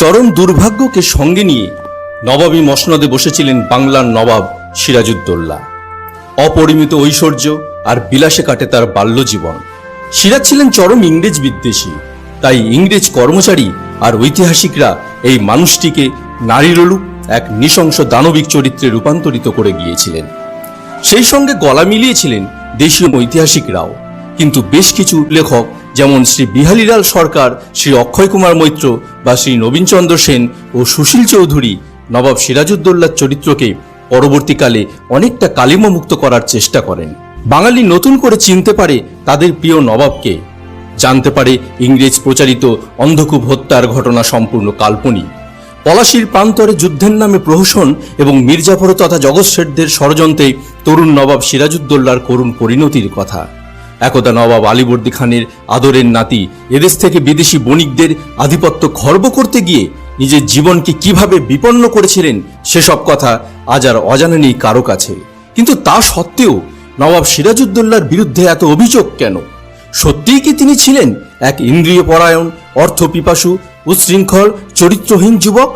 চরম দুর্ভাগ্যকে সঙ্গে নিয়ে নবাবী মসনদে বসেছিলেন বাংলার নবাব সিরাজউদ্দৌলা। অপরিমিত ঐশ্বর্য আর বিলাসে কাটে তার বাল্যজীবন। সিরাজ ছিলেন চরম ইংরেজ বিদ্বেষী, তাই ইংরেজ কর্মচারী আর ঐতিহাসিকরা এই মানুষটিকে নারীরূপ এক নৃশংস দানবিক চরিত্রে রূপান্তরিত করে গিয়েছিলেন। সেই সঙ্গে গলা মিলিয়েছিলেন দেশীয় ঐতিহাসিকরাও, কিন্তু বেশ কিছু লেখক যেমন শ্রী বিহারীলাল সরকার, শ্রী অক্ষয় কুমার মৈত্র বা শ্রী নবীনচন্দ্র সেন ও সুশীল চৌধুরী নবাব সিরাজউদ্দৌলার চরিত্রকে পরবর্তীকালে অনেকটা কালিমামুক্ত করার চেষ্টা করেন। বাঙালি নতুন করে চিনতে পারে তাদের প্রিয় নবাবকে। জানতে পারে ইংরেজ প্রচারিত অন্ধকূপ হত্যার ঘটনা সম্পূর্ণ কাল্পনিক। পলাশির প্রান্তরে যুদ্ধের নামে প্রহসন এবং মির্জাফর তথা জগৎ শেঠদের ষড়যন্ত্রে তরুণ নবাব সিরাজউদ্দৌলার করুণ পরিণতির কথা। একদা নবাব আলীবর্দী খানের আদরের নাতি। এদেশ থেকে বিদেশি বণিকদের আধিপত্য খর্ব করতে গিয়ে নিজের জীবনকে কীভাবে বিপন্ন করেছিলেন সেসব কথা আজ আর অজানা নেই কারও কাছে। কিন্তু তা সত্ত্বেও নবাব সিরাজউদ্দৌলার বিরুদ্ধে এত অভিযোগ কেন? সত্যিই কি তিনি ছিলেন এক ইন্দ্রিয় পরায়ণ, অর্থপিপাসু, উচ্ছৃঙ্খল, চরিত্রহীন যুবক?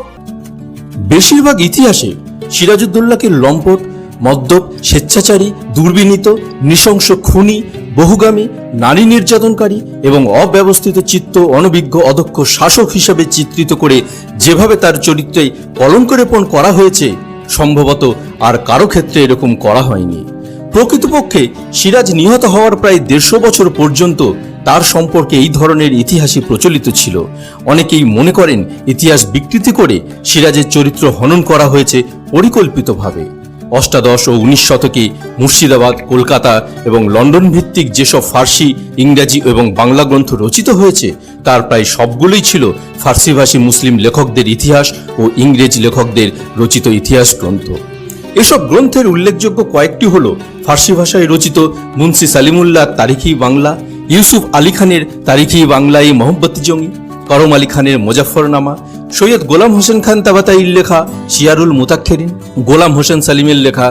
বেশিরভাগ ইতিহাসে সিরাজউদ্দৌলাকে লম্পট মদ্যপ, স্বেচ্ছাচারী, দুর্বিনীত, নৃশংস খুনি, বহুগামী, নারী নির্যাতনকারী এবং অব্যবস্থিত চিত্ত অনভিজ্ঞ অদক্ষ শাসক হিসাবে চিত্রিত করে যেভাবে তার চরিত্রে কলঙ্করেপণ করা হয়েছে, সম্ভবত আর কারও ক্ষেত্রে এরকম করা হয়নি। প্রকৃতপক্ষে সিরাজ নিহত হওয়ার প্রায় দেড়শো বছর পর্যন্ত তার সম্পর্কে এই ধরনের ইতিহাসই প্রচলিত ছিল। অনেকেই মনে করেন, ইতিহাস বিকৃতি করে সিরাজের চরিত্র হনন করা হয়েছে পরিকল্পিতভাবে। অষ্টাদশ ও উনিশ শতকে মুর্শিদাবাদ, কলকাতা এবং লন্ডন ভিত্তিক যেসব ফার্সি, ইংরাজি এবং বাংলা গ্রন্থ রচিত হয়েছে, তার প্রায় সবগুলোই ছিল ফার্সিভাষী মুসলিম লেখকদের ইতিহাস ও ইংরেজ লেখকদের রচিত ইতিহাস গ্রন্থ। এসব গ্রন্থের উল্লেখযোগ্য কয়েকটি হল ফার্সি ভাষায় রচিত মুন্সি সালিমুল্লাহ তারিখি বাংলা, ইউসুফ আলী খানের তারিখি বাংলায় মোহাম্মত জঙ্গি, করম আলী খানের মুজাফরনামা সৈয়দ গোলাম হোসেন খান তাবাতাইর লেখা শিয়ারুল মুতাক্ষেরিন গোলাম হোসেন সালিমের লেখা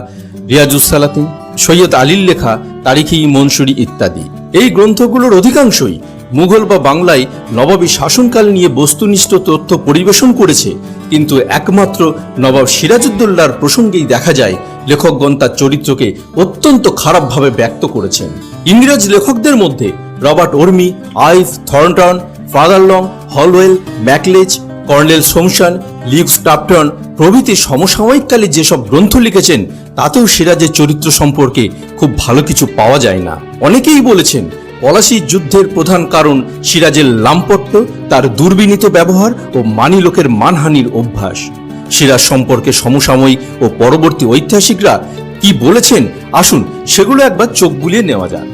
রিয়াজুস সালাতিন সৈয়দ আলীর লেখা তারিখি মনসুরি ইত্যাদি। এই গ্রন্থগুলোর অধিকাংশই মুঘল বা বাংলায় নবাবী শাসনকাল নিয়ে বস্তুনিষ্ঠ তথ্য পরিবেশন করেছে, কিন্তু একমাত্র নবাব সিরাজউদ্দৌলার প্রসঙ্গেই দেখা যায়, লেখকগণ তার চরিত্রকে অত্যন্ত খারাপভাবে ব্যক্ত করেছেন। ইংরেজ লেখকদের মধ্যে Robert Orme, Ives Thornton Father Long Holwell, Macaulay Colonel সোমসান Luke Scrafton প্রভৃতি সমসাময়িককালে যেসব গ্রন্থ লিখেছেন, তাতেও সিরাজের চরিত্র সম্পর্কে খুব ভালো কিছু পাওয়া যায় না। অনেকেই বলেছেন, পলাশি যুদ্ধের প্রধান কারণ সিরাজের লাম্পট্য, তার দুর্বিনীত ব্যবহার ও মানি লোকের মানহানির অভ্যাস। সিরাজ সম্পর্কে সমসাময়িক ও পরবর্তী ঐতিহাসিকরা কি বলেছেন, আসুন সেগুলো একবার চোখ বুলিয়ে নেওয়া যাক।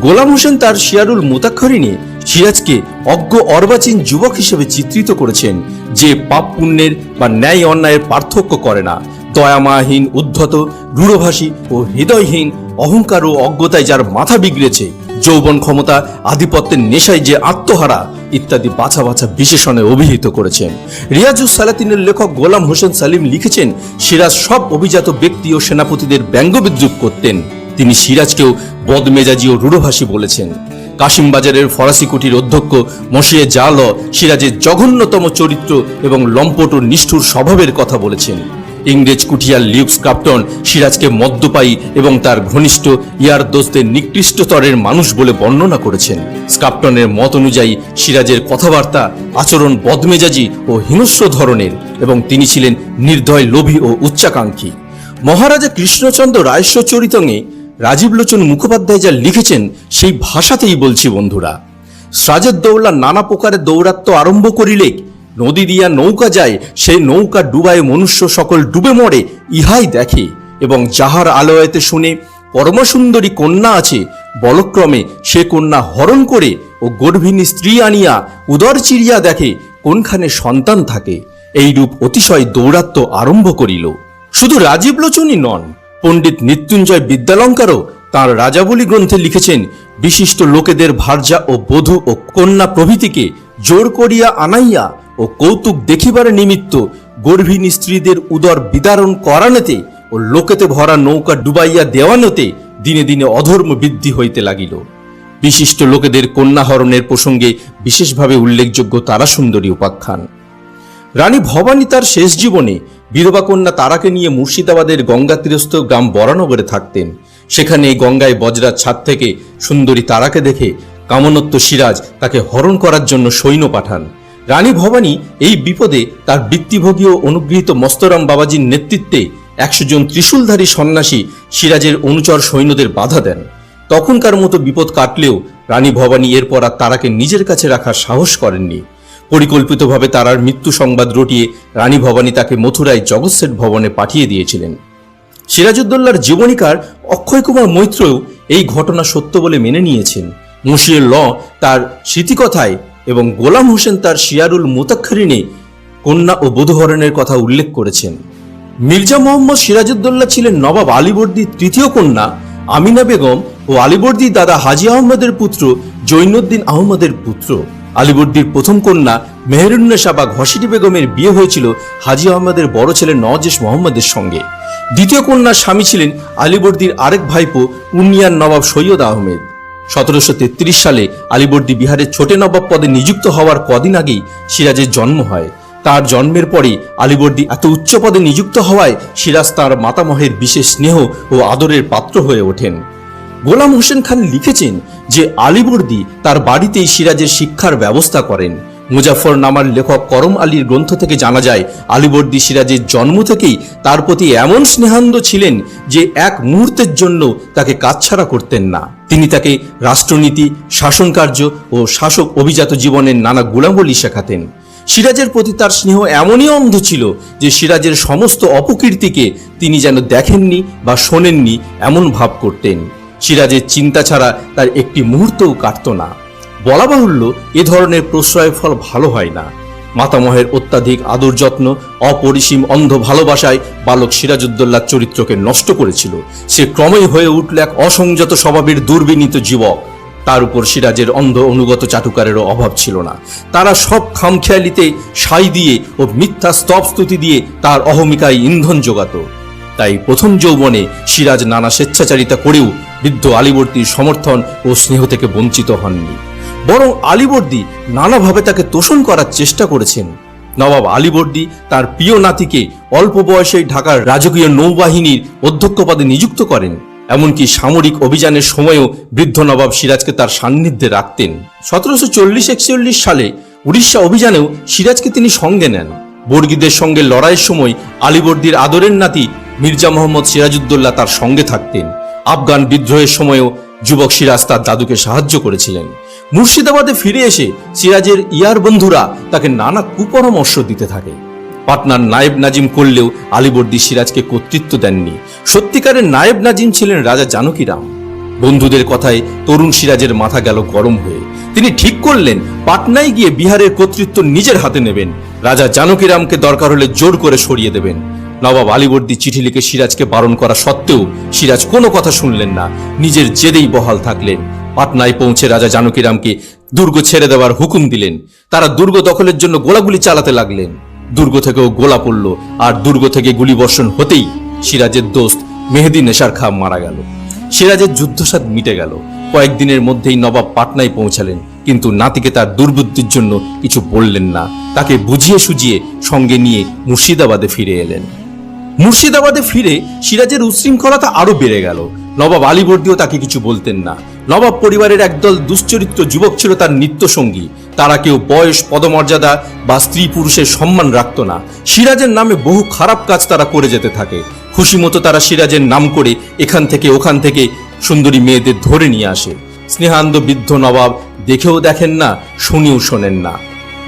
গোলাম হোসেন তার শিয়ারুল মোতাক্ষরিনে সিরাজকে অজ্ঞ অর্বাচীন যুবক হিসেবে চিত্রিত করেছেন, যে পাপ পুণ্যের বা ন্যায় অন্যায়ের পার্থক্য করে না। দয়ামাহীন উদ্ধত রূঢ়ভাষী ও হৃদয়হীন, অহংকার ও অজ্ঞতায় যার মাথা বিগড়েছে, যৌবন ক্ষমতা, আধিপত্যের নেশায় যে আত্মহারা ইত্যাদি বাছা বাছা বিশেষণে অভিহিত করেছেন। রিয়াজুস সালাতিনের লেখক গোলাম হোসেন সালিম লিখেছেন, সিরাজ সব অভিজাত ব্যক্তি ও সেনাপতিদের ব্যঙ্গ বিদ্রুপ করতেন। তিনি সিরাজকেও বদমেজাজি ও রূঢ়ভাষী বলেছেন। কাশিমবাজারের ফরাসি কুটির অধ্যক্ষ মশিয়ে জাল সিরাজের জঘন্যতম চরিত্র এবং লম্পট ও নিষ্ঠুর স্বভাবের কথা বলেছেন। ইংরেজ কুঠিয়ার লিউক্স ক্রাপ্টন সিরাজকে মদ্যপায়ী এবং তার ঘনিষ্ঠ ইয়ার দোস্তের নিকৃষ্ট স্তরের মানুষ বলে বর্ণনা করেছেন। স্ক্রাপ্টনের মত অনুযায়ী সিরাজের কথাবার্তা, আচরণ বদমেজাজি ও হিংস্র ধরনের এবং তিনি ছিলেন নির্দয় লোভী ও উচ্চাকাঙ্ক্ষী। মহারাজা কৃষ্ণচন্দ্র রায়স্ব চরিতঙে রাজীব লোচন মুখোপাধ্যায় যা লিখেছেন, সেই ভাষাতেই বলছি বন্ধুরা। স্রাজের দৌলা নানা প্রকারে দৌরাত্ম আরম্ভ করিলে নদী দিয়া নৌকা যায়, সেই নৌকা ডুবায় মনুষ্য সকল ডুবে মরে, ইহাই দেখে। এবং যাহার আলোয়তে শুনে পরমসুন্দরী কন্যা আছে, বলক্রমে সে কন্যা হরণ করে ও গর্ভিণী স্ত্রী আনিয়া উদর চিরিয়া দেখে কোনখানে সন্তান থাকে। এইরূপ অতিশয় দৌরাত্ম আরম্ভ করিল। শুধু রাজীব লোচনই নন পণ্ডিত মৃত্যুঞ্জয় বিদ্যালঙ্কারও তাঁর রাজাবলী গ্রন্থে লিখেছেন, বিশিষ্ট লোকেদের ভার্যা ও বধূ ও কন্যা প্রভৃতিকে জোর করিয়া আনাইয়া ও কৌতুক দেখিবার নিমিত্ত গর্ভিণী স্ত্রীদের উদর বিদারণ করানোতে ও লোকেতে ভরা নৌকা ডুবাইয়া দেওয়ানোতে দিনে দিনে অধর্ম বৃদ্ধি হইতে লাগিল। বিশিষ্ট লোকেদের কন্যাহরণের প্রসঙ্গে বিশেষভাবে উল্লেখযোগ্য তারাসুন্দরী উপাখ্যান। রানী ভবানী তার শেষ জীবনে বিধবা কন্যা তারাকে নিয়ে মুর্শিদাবাদের গঙ্গা তীরস্থ গ্রাম বরানগরে থাকতেন। সেখানে গঙ্গায় বজরার ছাদ থেকে সুন্দরী তারাকে দেখে কামনত্ব সিরাজ তাকে হরণ করার জন্য সৈন্য পাঠান। রানী ভবানী এই বিপদে তার বৃত্তিভোগী ও অনুগৃহীত মস্তরাম বাবাজির নেতৃত্বে একশো জন ত্রিশূলধারী সন্ন্যাসী সিরাজের অনুচর সৈন্যদের বাধা দেন। তখনকার মতো বিপদ কাটলেও রানী ভবানী এরপর আর তারাকে নিজের কাছে রাখার সাহস করেননি। পরিকল্পিতভাবে তারার মৃত্যু সংবাদ রটিয়ে রানী ভবানী তাকে মথুরায় জগৎসেট ভবনে পাঠিয়ে দিয়েছিলেন। সিরাজউদ্দৌলার জীবনীকার অক্ষয় কুমার মৈত্রও এই ঘটনা সত্য বলে মেনে নিয়েছেন। মুশির ল তার স্মৃতিকথায় এবং গোলাম হোসেন তার শিয়ারুল মুতাক্ষরিনে কন্যা ও বধূহরণের কথা উল্লেখ করেছেন। মির্জা মোহাম্মদ সিরাজউদ্দৌলা ছিলেন নবাব আলীবর্দীর তৃতীয় কন্যা আমিনা বেগম ও আলীবর্দী দাদা হাজি আহমদের পুত্র জৈনুদ্দিন আহমদের পুত্র। আলীবর্দীর প্রথম কন্যা মেহরুন্নেসা বা ঘসিটি বেগমের বিয়ে হয়েছিল হাজি আহমদের বড় ছেলে নওয়াজেশ মোহাম্মদের সঙ্গে। দ্বিতীয় কন্যার স্বামী ছিলেন আলীবর্দীর আরেক ভাইপো উন্নিয়ান নবাব সৈয়দ আহমেদ। সতেরোশো তেত্রিশ সালে আলীবর্দী বিহারের ছোটে নবাব পদে নিযুক্ত হওয়ার কদিন আগেই সিরাজের জন্ম হয়। তার জন্মের পরে আলীবর্দী এত উচ্চ পদে নিযুক্ত হওয়ায় সিরাজ তার মাতামহের বিশেষ স্নেহ ও আদরের পাত্র হয়ে ওঠেন। গোলাম হোসেন খান লিখেছেন যে আলীবর্দী তার বাড়িতেই সিরাজের শিক্ষার ব্যবস্থা করেন। মুজাফর নামার লেখক করম আলীর গ্রন্থ থেকে জানা যায় আলীবর্দী সিরাজের জন্ম থেকেই তার প্রতি এমন স্নেহান্ধ ছিলেন যে এক মুহূর্তের জন্য তাকে কাছছাড়া করতেন না। তিনি তাকে রাষ্ট্রনীতি, শাসনকার্য ও শাসক অভিজাত জীবনের নানা গুণাবলী শেখাতেন। সিরাজের প্রতি তার স্নেহ এমনই অন্ধ ছিল যে সিরাজের সমস্ত অপকীর্তিকে তিনি যেন দেখেননি বা শোনেননি এমন ভাব করতেন। সিরাজের চিন্তা ছাড়া তার একটি মুহূর্তও কাটত না। বলা বাহুল্য, এ ধরনের প্রশ্রয় ফল ভালো হয় না। মাতামহের অত্যাধিক আদর যত্ন, অপরিসীম অন্ধ ভালোবাসায় বালক সিরাজউদ্দৌলার চরিত্রকে নষ্ট করেছিল। সে ক্রমেই হয়ে উঠল এক অসংযত স্বভাবের দুর্বিনীত যুবক। তার উপর সিরাজের অন্ধ অনুগত চাটুকারেরও অভাব ছিল না। তারা সব খামখেয়ালিতে সাই দিয়ে ও মিথ্যা স্তবস্তুতি দিয়ে তার অহমিকায় ইন্ধন যোগাত তাই প্রথম যৌবনে সিরাজ নানা স্বেচ্ছাচারিতা করেও বৃদ্ধ আলীবর্তীর সমর্থন ও স্নেহ থেকে বঞ্চিত হননি। বরং আলীবর্দী নানাভাবে তাকে তোষণ করার চেষ্টা করেছেন। নবাব আলীবর্দী তার প্রিয় নাতিকে অল্প বয়সেই ঢাকার রাজকীয় নৌবাহিনীর অধ্যক্ষ পদে নিযুক্ত করেন। এমনকি সামরিক অভিযানের সময়ও বৃদ্ধ নবাব সিরাজকে তার সান্নিধ্যে রাখতেন। সতেরোশো চল্লিশ একচল্লিশ সালে উড়িষ্যা অভিযানেও সিরাজকে তিনি সঙ্গে নেন। বর্গীদের সঙ্গে লড়াইয়ের সময় আলীবর্দীর আদরের নাতি মির্জা মোহাম্মদ সিরাজউদ্দৌলা তার সঙ্গে থাকতেন। আফগান বিদ্রোহের সময়ও যুবক সিরাজ তার দাদুকে সাহায্য করেছিলেন। মুর্শিদাবাদে ফিরে এসে সিরাজের ইয়ার বন্ধুরা তাকে নানা কুপরামর্শ দিতে থাকে। পাটনার নায়েব নাজিম করলেও আলীবর্দী সিরাজকে কর্তৃত্ব দেননি। সত্যিকারের নায়েব নাজিম ছিলেন রাজা জানকীরাম বন্ধুদের কথায় তরুণ সিরাজের মাথা গেল গরম হয়ে। তিনি ঠিক করলেন, পাটনায় গিয়ে বিহারের কর্তৃত্ব নিজের হাতে নেবেন। রাজা জানকীরামকে দরকার হলে জোর করে সরিয়ে দেবেন। নবাব আলীবর্দী চিঠি লিখে সিরাজকে বারণ করা সত্ত্বেও সিরাজ কোনো কথা শুনলেন না। নিজের জেদেই বহাল থাকলেন। পাটনায় পৌঁছে রাজা জানকীরামকে দুর্গ ছেড়ে দেওয়ার হুকুম দিলেন। তারা দুর্গ দখলের জন্য গোলাগুলি চালাতে লাগলেন। দুর্গ থেকেও গোলা পড়ল। আর দুর্গ থেকে গুলি বর্ষণ হতেই সিরাজের দোস্ত মেহেদি নেশার খা মারা গেল। সিরাজের যুদ্ধসাদ মিটে গেল। কয়েকদিনের মধ্যেই নবাব পাটনায় পৌঁছালেন। কিন্তু নাতিকে তার দুর্বুদ্ধির জন্য কিছু বললেন না। তাকে বুঝিয়ে সুজিয়ে সঙ্গে নিয়ে মুর্শিদাবাদে ফিরে এলেন। মুর্শিদাবাদে ফিরে সিরাজের উচ্ছৃঙ্খলতা আরও বেড়ে গেল। নবাব আলীবর্দীও তাকে কিছু বলতেন না। নবাব পরিবারের একদল দুশ্চরিত্র যুবক ছিল তার নিত্যসঙ্গী। তারা কেউ বয়স, পদমর্যাদা বা স্ত্রী পুরুষের সম্মান রাখত না। সিরাজের নামে বহু খারাপ কাজ তারা করে যেতে থাকে। খুশি মতো তারা সিরাজের নাম করে এখান থেকে ওখান থেকে সুন্দরী মেয়েদের ধরে নিয়ে আসে। স্নেহান্দ বৃদ্ধ নবাব দেখেও দেখেন না, শুনেও শোনেন না।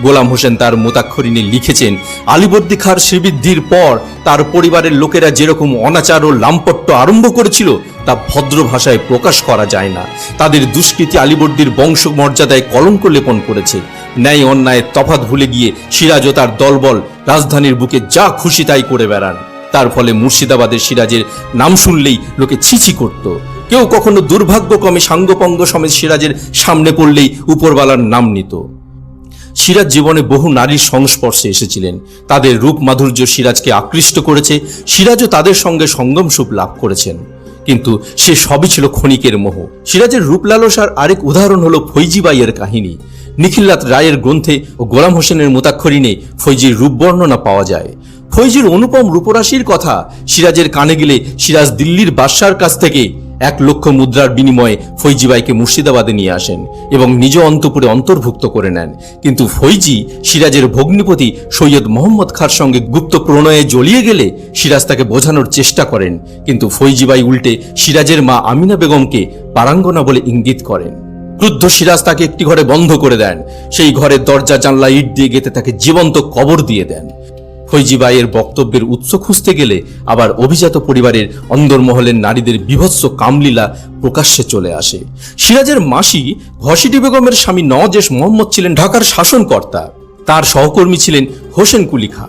গোলাম হোসেন তার মোতাক্ষরিণে লিখেছেন আলিবর্দী খার শ্রীবৃদ্ধির পর তার পরিবারের লোকেরা যেরকম অনাচার ও লাম্পট্য আরম্ভ করেছিল, তা ভদ্র ভাষায় প্রকাশ করা যায় না। তাদের দুষ্কৃতি আলিবর্দীর বংশ মর্যাদায় কলঙ্ক লেপন করেছে। ন্যায় অন্যায়ের তফাত ভুলে গিয়ে সিরাজ ও তার দলবল রাজধানীর বুকে যা খুশি তাই করে বেড়ান। তার ফলে মুর্শিদাবাদের সিরাজের নাম শুনলেই লোকে ছিছি করত। কেউ কখনো দুর্ভাগ্যক্রমে সাঙ্গপঙ্গ সমেত সিরাজের সামনে পড়লেই উপরবালার নাম নিত। সিরাজ জীবনে বহু নারীর সংস্পর্শে এসেছিলেন। তাদের রূপ মাধুর্য সিরাজকে আকৃষ্ট করেছে। সিরাজও তাদের সঙ্গে সঙ্গম সুখ লাভ করেছেন। কিন্তু সে সবই ছিল ক্ষণিকের মোহ। সিরাজের রূপ লালসার আরেক উদাহরণ হলো ফৈজিবাইয়ের কাহিনী। নিখিলনাথ রায়ের গ্রন্থে ও গোলাম হোসেনের মোতাক্ষরিণে ফৈজির রূপ বর্ণনা পাওয়া যায়। ফৈজির অনুপম রূপরাশির কথা সিরাজের কানে গেলে সিরাজ দিল্লির বাদশার কাছ থেকে এক লক্ষ মুদ্রার বিনিময়ে ফৈজিবাইকে মুর্শিদাবাদে নিয়ে আসেন এবং নিজ অন্তপুরে অন্তর্ভুক্ত করে নেন। কিন্তু ফৈজি সিরাজের ভগ্নিপতি সৈয়দ মোহাম্মদ খার সঙ্গে গুপ্ত প্রণয়ে জ্বলিয়ে গেলে সিরাজ তাকে বোঝানোর চেষ্টা করেন। কিন্তু ফৈজিবাই উল্টে সিরাজের মা আমিনা বেগমকে পারাঙ্গনা বলে ইঙ্গিত করেন। ক্রুদ্ধ সিরাজ তাকে একটি ঘরে বন্ধ করে দেন। সেই ঘরের দরজা জানলা ইট দিয়ে গেতে তাকে জীবন্ত কবর দিয়ে দেন। ফৈজিবাইয়ের বক্তব্যের উৎস খুঁজতে গেলে আবার অভিজাত পরিবারের অন্দরমহলের নারীদের বিভৎস কামলীলা প্রকাশ্যে চলে আসে। সিরাজের মাসি ঘসিটি বেগমের স্বামী নওয়াজেশ মোহাম্মদ ছিলেন ঢাকার শাসনকর্তা। তার সহকর্মী ছিলেন হোসেন কুলি খা।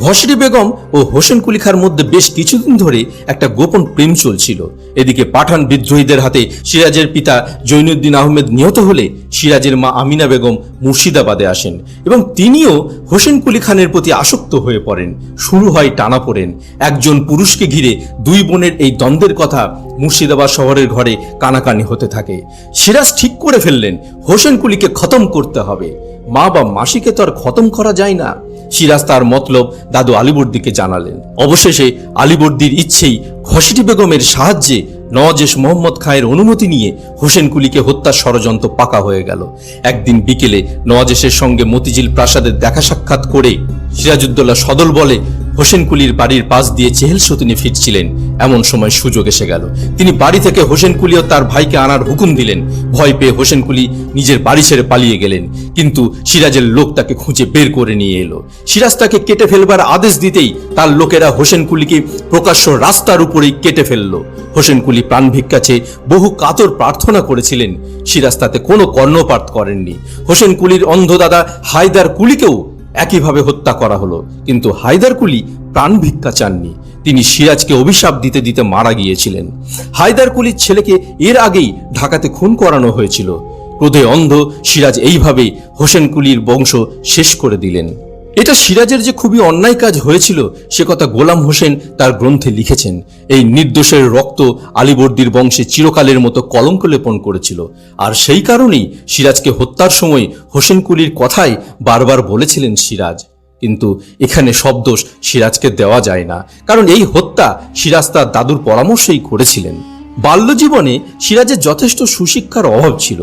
ঘসরি বেগম ও হোসেন কুলিখার মধ্যে বেশ কিছুদিন ধরে একটা গোপন প্রেম চলছিল। এদিকে পাঠান বিদ্রোহীদের হাতে সিরাজের পিতা জৈনুদ্দিন আহমেদ নিহত হলে সিরাজের মা আমিনা বেগম মুর্শিদাবাদে আসেন এবং তিনিও হোসেন কুলি খানের প্রতি আসক্ত হয়ে পড়েন। শুরু হয় টানাপোড়েন। একজন পুরুষকে ঘিরে দুই বোনের এই দ্বন্দ্বের কথা মুর্শিদাবাদ শহরের ঘরে কানাকানি হতে থাকে। সিরাজ ঠিক করে ফেললেন হোসেন কুলিকে খতম করতে হবে। মা বা মাসিকে তো আর খতম করা যায় না। সিরাজ তার মতলব দাদু আলিবর্দিকে জানালেন। অবশেষে আলিবর্দির ইচ্ছেই ঘসিটি বেগমের সাহায্যে নওয়াজেশ মোহাম্মদ খায়ের অনুমতি নিয়ে হোসেন কুলিকে হত্যার ষড়যন্ত্র পাকা হয়ে গেল। একদিন বিকেলে নওয়াজেশের সঙ্গে মতিঝিল প্রাসাদের দেখা সাক্ষাৎ করে সিরাজউদ্দৌলা সদল বলে হোসেন কুলির বাড়ির পাশ দিয়ে চেহেল সতিনে ফিরছিলেন। এমন সময় সুযোগ এসে গেল। তিনি বাড়ি থেকে হোসেন কুলি ও তার ভাইকে আনার হুকুম দিলেন। ভয় পেয়ে হোসেন কুলি নিজের বাড়ি ছেড়ে পালিয়ে গেলেন। কিন্তু সিরাজের লোক তাকে খুঁজে বের করে নিয়ে এলো। সিরাজ তাকে কেটে ফেলবার আদেশ দিতেই তার লোকেরা হোসেন কুলিকে প্রকাশ্য রাস্তার উপরেই কেটে ফেলল। হোসেন কুলি প্রাণ ভিক্ষা চেয়ে বহু কাতর প্রার্থনা করেছিলেন। সিরাজ তাতে কোনো কর্ণপাত করেননি। হোসেন কুলির অন্ধ দাদা হায়দার কুলিকেও একইভাবে হত্যা করা হলো। কিন্তু হায়দার কুলি প্রাণ ভিক্ষা চাননি। তিনি সিরাজকে অভিশাপ দিতে দিতে মারা গিয়েছিলেন। হায়দার কুলির ছেলেকে এর আগেই ঢাকাতে খুন করানো হয়েছিল। ক্রোধে অন্ধ সিরাজ এইভাবেই হোসেন কুলির বংশ শেষ করে দিলেন। এটা সিরাজের যে খুবই অন্যায় কাজ হয়েছিল, সে কথা গোলাম হোসেন তার গ্রন্থে লিখেছেন। এই নির্দোষের রক্ত আলিবর্দির বংশে চিরকালের মতো কলঙ্ক লেপন করেছিল। আর সেই কারণেই সিরাজকে হত্যার সময় হোসেন কুলির কথাই বারবার বলেছিলেন সিরাজ। কিন্তু এখানে সব দোষ সিরাজকে দেওয়া যায় না। কারণ এই হত্যা সিরাজ তার দাদুর পরামর্শেই করেছিলেন। বাল্যজীবনে সিরাজের যথেষ্ট সুশিক্ষার অভাব ছিল।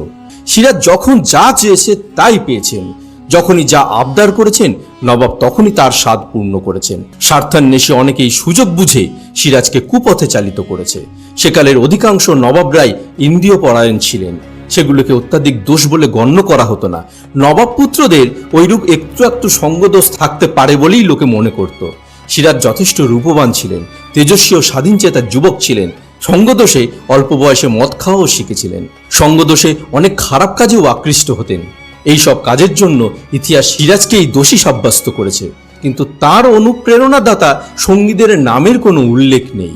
সিরাজ যখন যা চেয়েছে তাই পেয়েছেন। যখনই যা আবদার করেছেন, নবাব তখনই তার স্বাদ পূর্ণ করেছেন। স্বার্থান্বেষী অনেকেই সুযোগ বুঝে সিরাজকে কুপথে চালিত করেছে। সেকালের অধিকাংশ নবাবরাই ইন্দ্রিয় পরায়ণ ছিলেন। সেগুলোকে অত্যাধিক দোষ বলে গণ্য করা হতো না। নবাব পুত্রদের ওইরূপ একটু একটু সঙ্গদোষ থাকতে পারে বলেই লোকে মনে করত। সিরাজ যথেষ্ট রূপবান ছিলেন, তেজস্বী ও স্বাধীনচেতা যুবক ছিলেন, সঙ্গদোষে অল্প বয়সে মদ খাওয়াও শিখেছিলেন। সঙ্গদোষে অনেক খারাপ কাজেও আকৃষ্ট হতেন। এই সব কাজের জন্য ইতিহাস সিরাজকেই দোষী সাব্যস্ত করেছে। কিন্তু তার অনুপ্রেরণাদাতা সঙ্গীদের নামের কোনো উল্লেখ নেই।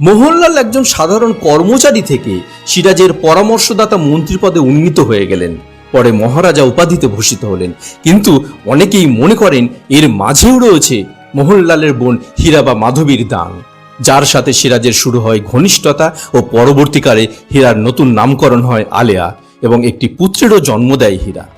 মোহনলাল একজন সাধারণ কর্মচারী থেকে সিরাজের পরামর্শদাতা মন্ত্রী পদে উন্নীত হয়ে গেলেন। পরে মহারাজা উপাধিতে ভূষিত হলেন। কিন্তু অনেকেই মনে করেন এর মাঝেও রয়েছে মোহনলালের বোন হীরা বা মাধবীর দান। যার সাথে সিরাজের শুরু হয় ঘনিষ্ঠতা ও পরবর্তীকালে হীরার নতুন নামকরণ হয় আলেয়া এবং একটি পুত্রেরও জন্ম দেয় হীরা।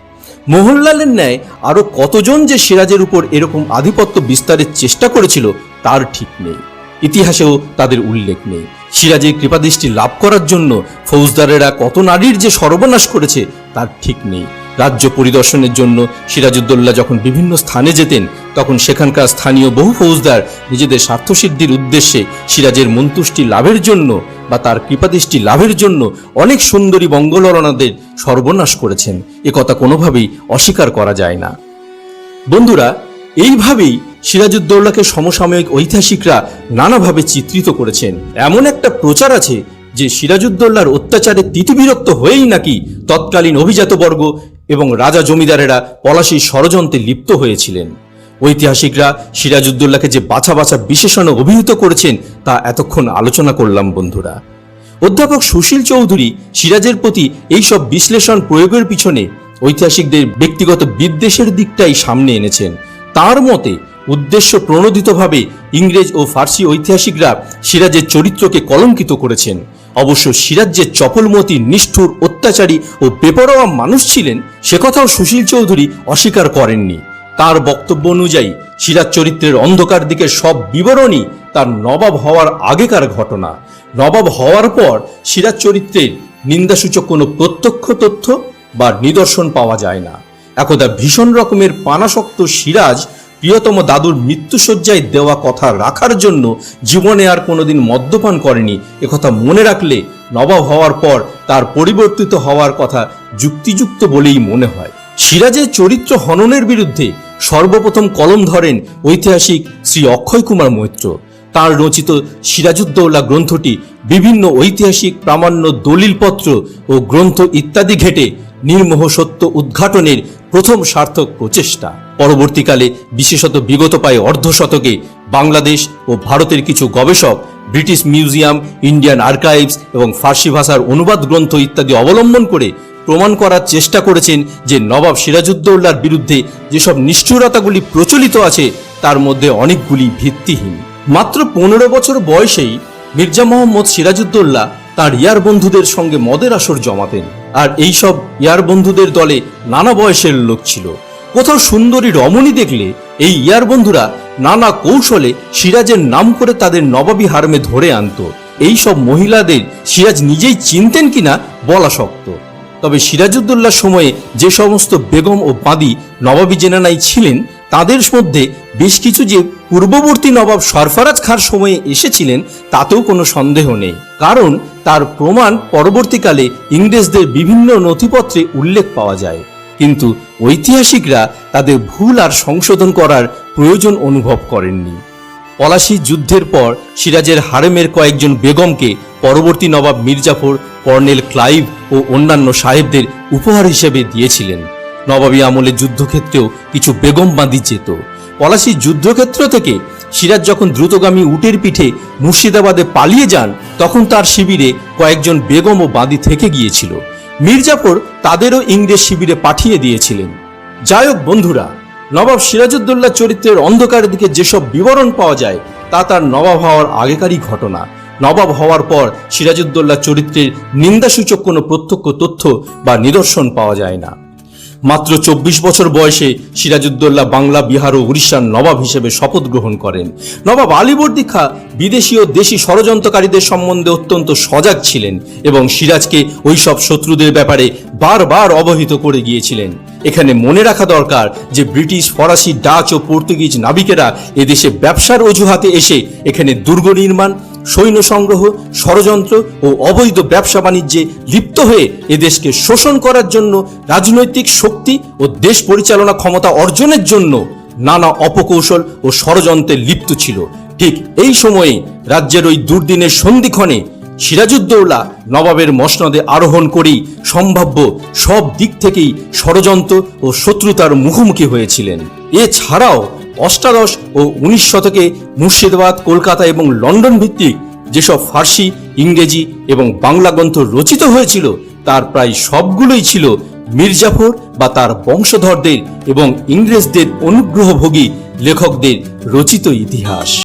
মোহনলালের ন্যায় আরও কতজন যে সিরাজের উপর এরকম আধিপত্য বিস্তারের চেষ্টা করেছিল, তার ঠিক নেই। ইতিহাসেও তাদের উল্লেখ নেই। সিরাজের কৃপাদৃষ্টি লাভ করার জন্য ফৌজদারেরা কত নারীর যে সর্বনাশ করেছে, তার ঠিক নেই। রাজ্য পরিদর্শনের জন্য সিরাজউদ্দৌল্লা যখন বিভিন্ন স্থানে যেতেন, তখন সেখানকার স্থানীয় বহু ফৌজদার নিজেদের স্বার্থসিদ্ধির উদ্দেশ্যে সিরাজের মন্তুষ্টি লাভের জন্য বা তার কৃপাদৃষ্টি লাভের জন্য অনেক সুন্দরী বঙ্গলরণাদের সর্বনাশ করেছেন। এ কথা কোনোভাবেই অস্বীকার করা যায় না। বন্ধুরা, এইভাবেই সিরাজউদ্দৌলাকে সমসাময়িক ঐতিহাসিকরা নানাভাবে চিত্রিত করেছেন। এমন একটা প্রচার আছে যে সিরাজউদ্দৌলার অত্যাচারে তিতিবিরক্ত হয়েই নাকি তৎকালীন অভিজাতবর্গ এবং রাজা জমিদারেরা পলাশীর ষড়যন্ত্রে লিপ্ত হয়েছিলেন। ঐতিহাসিকরা সিরাজউদ্দৌলাকে যে বাছা বাছা বিশেষণে অভিহিত করেছেন, তা এতক্ষণ আলোচনা করলাম, বন্ধুরা। অধ্যাপক সুশীল চৌধুরী সিরাজের প্রতি এইসব বিশ্লেষণ প্রয়োগের পিছনে ঐতিহাসিকদের ব্যক্তিগত বিদ্বেষের দিকটাই সামনে এনেছেন। তার মতে উদ্দেশ্য প্রণোদিতভাবে ইংরেজ ও ফার্সি ঐতিহাসিকরা সিরাজের চরিত্রকে কলঙ্কিত করেছেন। অবশ্য সিরাজ যে চপলমতি, নিষ্ঠুর, অত্যাচারী ও বেপরোয়া মানুষ ছিলেন, সে কথাও সুশীল চৌধুরী অস্বীকার করেননি। তার বক্তব্য অনুযায়ী, সিরাজ চরিত্রের অন্ধকার দিকের সব বিবরণই তার নবাব হওয়ার আগেকার ঘটনা। নবাব হওয়ার পর সিরাজ চরিত্রের নিন্দাসূচক কোনো প্রত্যক্ষ তথ্য বা নিদর্শন পাওয়া যায় না। একদা ভীষণ রকমের পানাসক্ত সিরাজ প্রিয়তম দাদুর মৃত্যুসজ্জায় দেওয়া কথা রাখার জন্য জীবনে আর কোনোদিন মদ্যপান করেনি। একথা মনে রাখলে নবাব হওয়ার পর তার পরিবর্তিত হওয়ার কথা যুক্তিযুক্ত বলেই মনে হয়। সিরাজের চরিত্র হননের বিরুদ্ধে সর্বপ্রথম কলম ধরেন ঐতিহাসিক শ্রী অক্ষয় কুমার মৈত্র। তার রচিত সিরাজউদ্দৌলা গ্রন্থটি বিভিন্ন ঐতিহাসিক প্রামাণ্য দলিলপত্র ও গ্রন্থ ইত্যাদি ঘেটে নির্মোহ সত্য উদ্ঘাটনের প্রথম সার্থক প্রচেষ্টা। পরবর্তীকালে বিশেষত বিগত প্রায় অর্ধ শতকে বাংলাদেশ ও ভারতের কিছু গবেষক, ব্রিটিশ মিউজিয়াম, ইন্ডিয়ান আর্কাইভস এবং ফার্সি ভাষার অনুবাদ গ্রন্থ ইত্যাদি অবলম্বন করে প্রমাণ করার চেষ্টা করেছেন যে নবাব সিরাজউদ্দৌলার বিরুদ্ধে যেসব নিষ্ঠুরতাগুলি প্রচলিত আছে, তার মধ্যে অনেকগুলি ভিত্তিহীন। মাত্র পনেরো বছর বয়সেই মির্জা মোহাম্মদ সিরাজউদ্দৌলা তার ইয়ার বন্ধুদের সঙ্গে মদের আসর জমাতেন। আর এই সব ইয়ার বন্ধুদের দলে নানা বয়সের লোক ছিল। কোথাও সুন্দরী রমণী দেখলে এই ইয়ার বন্ধুরা নানা কৌশলে সিরাজের নাম করে তাদের নবাবী হারমে ধরে আনতো। এই সব মহিলাদের সিরাজ নিজেই চিনতেন কিনা বলা শক্ত। তবে সিরাজউদ্দৌলার সময়ে যে সমস্ত বেগম ও বাঁদি নবাবী জেনানাই ছিলেন তাদের মধ্যে বেশ কিছু যে পূর্ববর্তী নবাব সরফরাজ খাঁর সময়ে এসেছিলেন, তাতেও কোনো সন্দেহ নেই। কারণ তার প্রমাণ পরবর্তীকালে ইংরেজদের বিভিন্ন নথিপত্রে উল্লেখ পাওয়া যায়। কিন্তু ঐতিহাসিকরা তাদের ভুল আর সংশোধন করার প্রয়োজন অনুভব করেননি। পলাশি যুদ্ধের পর সিরাজের হারেমের কয়েকজন বেগমকে পরবর্তী নবাব মির্জাফর, কর্নেল ক্লাইভ ও অন্যান্য সাহেবদের উপহার হিসেবে দিয়েছিলেন। নবাবী আমলে যুদ্ধক্ষেত্রেও কিছু বেগম বাঁধি যেত। পলাশি যুদ্ধক্ষেত্র থেকে সিরাজ যখন দ্রুতগামী উটের পিঠে মুর্শিদাবাদে পালিয়ে যান, তখন তার শিবিরে কয়েকজন বেগম ও বাঁধি থেকে গিয়েছিল। মির্জাফর তাদেরও ইংরেজ শিবিরে পাঠিয়ে দিয়েছিলেন। যাই হোক বন্ধুরা, নবাব সিরাজউদ্দৌলা চরিত্রের অন্ধকারের দিকে যেসব বিবরণ পাওয়া যায়, তা তার নবাব হওয়ার আগেকারই ঘটনা। নবাব হওয়ার পর সিরাজউদ্দৌলা চরিত্রের নিন্দাসূচক কোনো প্রত্যক্ষ তথ্য বা নিদর্শন পাওয়া যায় না। মাত্র চব্বিশ বছর বয়সে সিরাজউদ্দৌলা বাংলা, বিহার ও উড়িষ্যার নবাব হিসেবে শপথ গ্রহণ করেন। নবাব আলীবর্দী খা বিদেশি ও দেশি ষড়যন্ত্রকারীদের সম্বন্ধে অত্যন্ত সজাগ ছিলেন এবং সিরাজকে ওইসব শত্রুদের ব্যাপারে বারবার অবহিত করে গিয়েছিলেন। এখানে মনে রাখা দরকার যে ব্রিটিশ, ফরাসি, ডাচ ও পর্তুগিজ নাবিকেরা এদেশে ব্যবসার অজুহাতে এসে এখানে দুর্গ নির্মাণ সৈন্য সংগ্রহ ষড়যন্ত্র ও অবৈধ ব্যবসা বাণিজ্যে লিপ্ত হয়ে এদেশকে শোষণ করার জন্য রাজনৈতিক শক্তি ও দেশ পরিচালনা ক্ষমতা অর্জনের জন্য নানা অপকৌশল ও ষড়যন্ত্রে লিপ্ত ছিল। ঠিক এই সময়ে রাজ্যের ওই দুর্দিনের সন্ধিক্ষণে সিরাজউদ্দৌলা নবাবের মসনদে আরোহণ করেই সম্ভাব্য সব দিক থেকেই ষড়যন্ত্র ও শত্রুতার মুখোমুখি হয়েছিলেন। এছাড়াও অষ্টাদশ ও উনিশ শতকে মুর্শিদাবাদ, কলকাতা এবং লন্ডন ভিত্তিক যেসব ফার্সি, ইংরেজি এবং বাংলা গ্রন্থ রচিত হয়েছিল, তার প্রায় সবগুলোই ছিল মির্জাফর বা তার বংশধরদের এবং ইংরেজদের অনুগ্রহভোগী লেখকদের রচিত ইতিহাস।